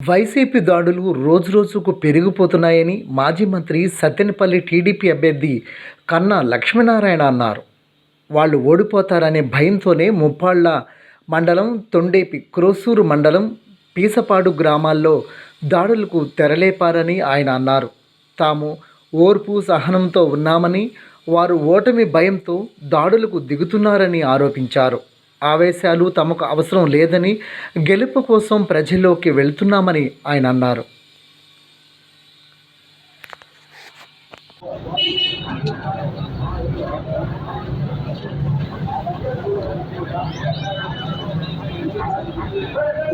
YCP దాడులు రోజురోజుకు పెరిగిపోతున్నాయని మాజీ మంత్రి సత్తెనపల్లి టీడీపీ అభ్యర్థి కన్నా లక్ష్మీనారాయణ అన్నారు. వాళ్ళు ఓడిపోతారనే భయంతోనే ముప్పాళ్ళ మండలం తొండేపి క్రోసూరు మండలం పీసపాడు గ్రామాల్లో దాడులకు తెరలేపారని ఆయన అన్నారు. తాము ఓర్పు సహనంతో ఉన్నామని వారు ఓటమి భయంతో దాడులకు దిగుతున్నారని ఆరోపించారు. ఆవేశాలు తమకు అవసరం లేదని గెలుపు కోసం ప్రజల్లోకి వెళ్తున్నామని ఆయన అన్నారు.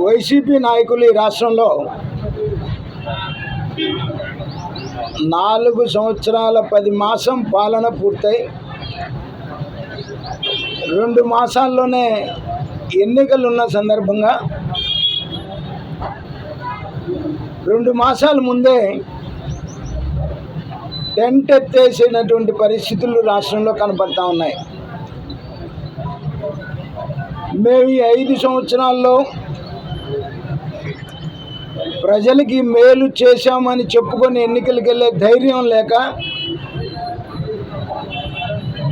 వైసీపీ నాయకులు ఈ రాష్ట్రంలో నాలుగు సంవత్సరాల పది మాసం పాలన పూర్తయి రెండు మాసాల్లోనే ఎన్నికలు ఉన్న సందర్భంగా రెండు మాసాల ముందే టెంట్ ఎత్తేసినటువంటి పరిస్థితులు రాష్ట్రంలో కనపడతా ఉన్నాయి. మేము ఈ ఐదు సంవత్సరాల్లో ప్రజలకి మేలు చేశామని చెప్పుకొని ఎన్నికలకు వెళ్ళే ధైర్యం లేక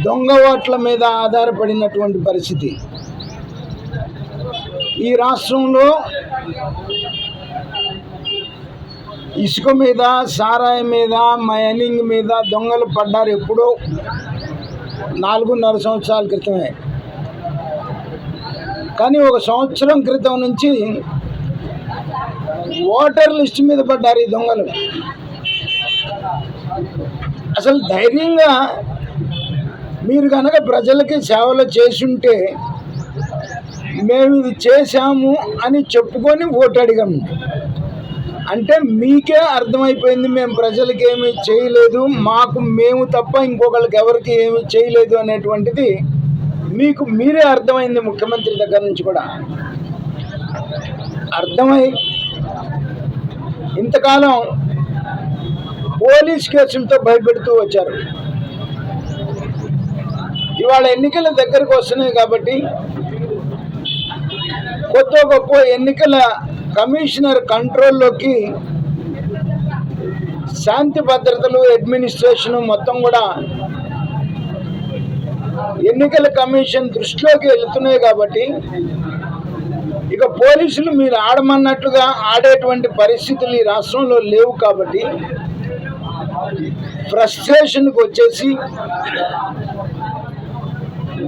దొంగ ఓట్ల మీద ఆధారపడినటువంటి పరిస్థితి. ఈ రాష్ట్రంలో ఇసుక మీద సారాయి మీద మైనింగ్ మీద దొంగలు పడ్డారు ఎప్పుడో నాలుగున్నర సంవత్సరాల క్రితమే. కానీ ఒక సంవత్సరం క్రితం నుంచి ఓటర్ లిస్ట్ మీద పడ్డారు ఈ దొంగలు. అసలు ధైర్యంగా మీరు కనుక ప్రజలకి సేవలు చేసుంటే మేము ఇది చేశాము అని చెప్పుకొని ఓటు అడిగాము అంటే మీకే అర్థమైపోయింది మేము ప్రజలకి ఏమి చేయలేదు మాకు మేము తప్ప ఇంకొకరికి ఎవరికి ఏమి చేయలేదు అనేటువంటిది మీకు మీరే అర్థమైంది ముఖ్యమంత్రి దగ్గర నుంచి కూడా. అర్థమై ఇంతకాలం పోలీస్ కేసులతో భయపెడుతూ వచ్చారు. ఇవాళ ఎన్నికల దగ్గరకు వస్తున్నాయి కాబట్టి కొత్త గొప్ప ఎన్నికల కమిషనర్ కంట్రోల్లోకి శాంతి భద్రతలు అడ్మినిస్ట్రేషను మొత్తం కూడా ఎన్నికల కమిషన్ దృష్టిలోకి వెళ్తున్నాయి కాబట్టి ఇక పోలీసులు మీరు ఆడమన్నట్లుగా ఆడేటువంటి పరిస్థితులు ఈ రాష్ట్రంలో లేవు కాబట్టి ఫ్రస్ట్రేషన్కి వచ్చేసి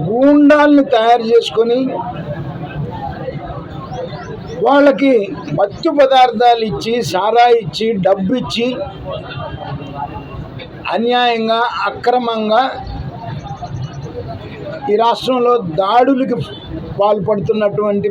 గూండాల్ని తయారు చేసుకొని వాళ్ళకి మత్తు పదార్థాలు ఇచ్చి సారా ఇచ్చి డబ్బు ఇచ్చి అన్యాయంగా అక్రమంగా ఈ రాష్ట్రంలో దాడులకి పాల్పడుతున్నటువంటి